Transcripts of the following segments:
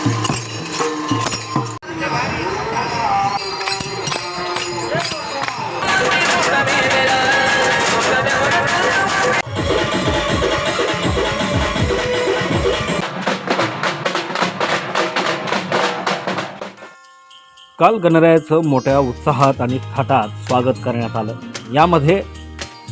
काल गणरायाचं मोठ्या उत्साहात आणि थाटात स्वागत करण्यात आलं. यामध्ये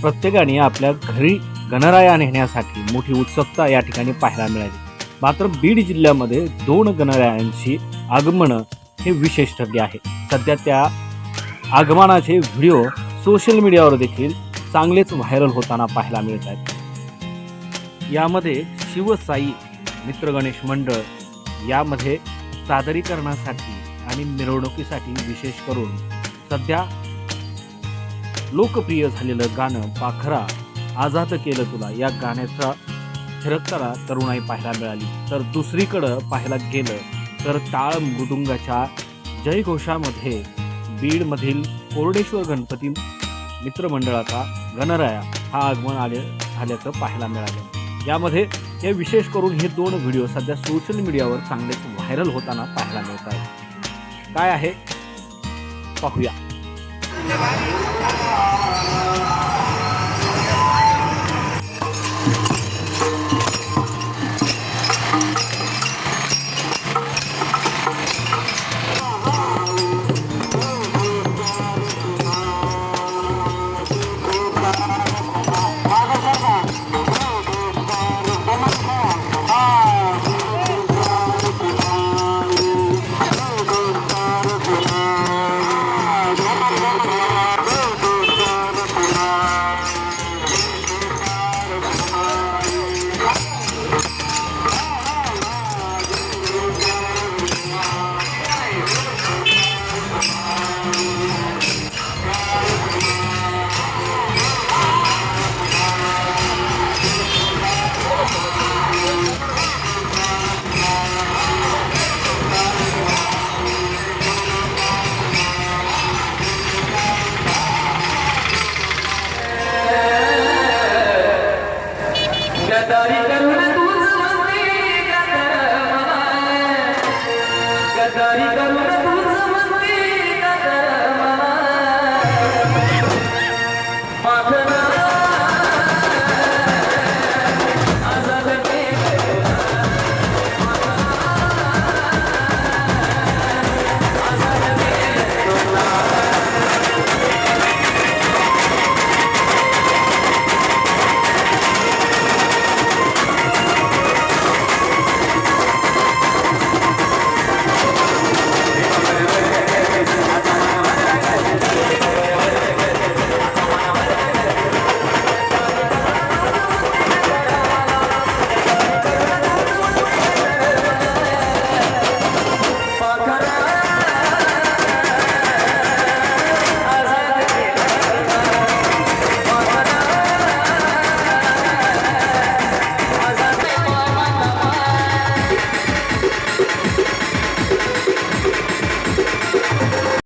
प्रत्येकाने आपल्या घरी गणराया नेण्यासाठी मोठी उत्सुकता या ठिकाणी पाहायला मिळाली. मात्र बीड जिल्ह्यामध्ये दोन गणरायांची आगमनं हे विशेष ठरले आहे. सध्या त्या आगमनाचे व्हिडिओ सोशल मीडियावर देखील चांगलेच व्हायरल होताना पाहायला मिळत आहेत. यामध्ये शिवसाई मित्र गणेश मंडळ यामध्ये सादरीकरणासाठी आणि मिरवणुकीसाठी विशेष करून सध्या लोकप्रिय झालेलं गाणं पाखरा आझाद केलं तुला या गाण्याचा थिरकताना तरुणाई पाहायला मिळाली. तर दुसरीकडं पाहायला गेलं तर टाळ मृदुंगाच्या जयघोषामध्ये बीडमधील कोरडेश्वर गणपती मित्रमंडळाचा गणराया हा आगमन आले झाल्याचं पाहायला मिळालं. यामध्ये हे विशेष करून हे दोन व्हिडिओ सध्या सोशल मीडियावर चांगलेच व्हायरल होताना पाहायला मिळत आहेत. काय आहे? पाहूया. तूच म्हणते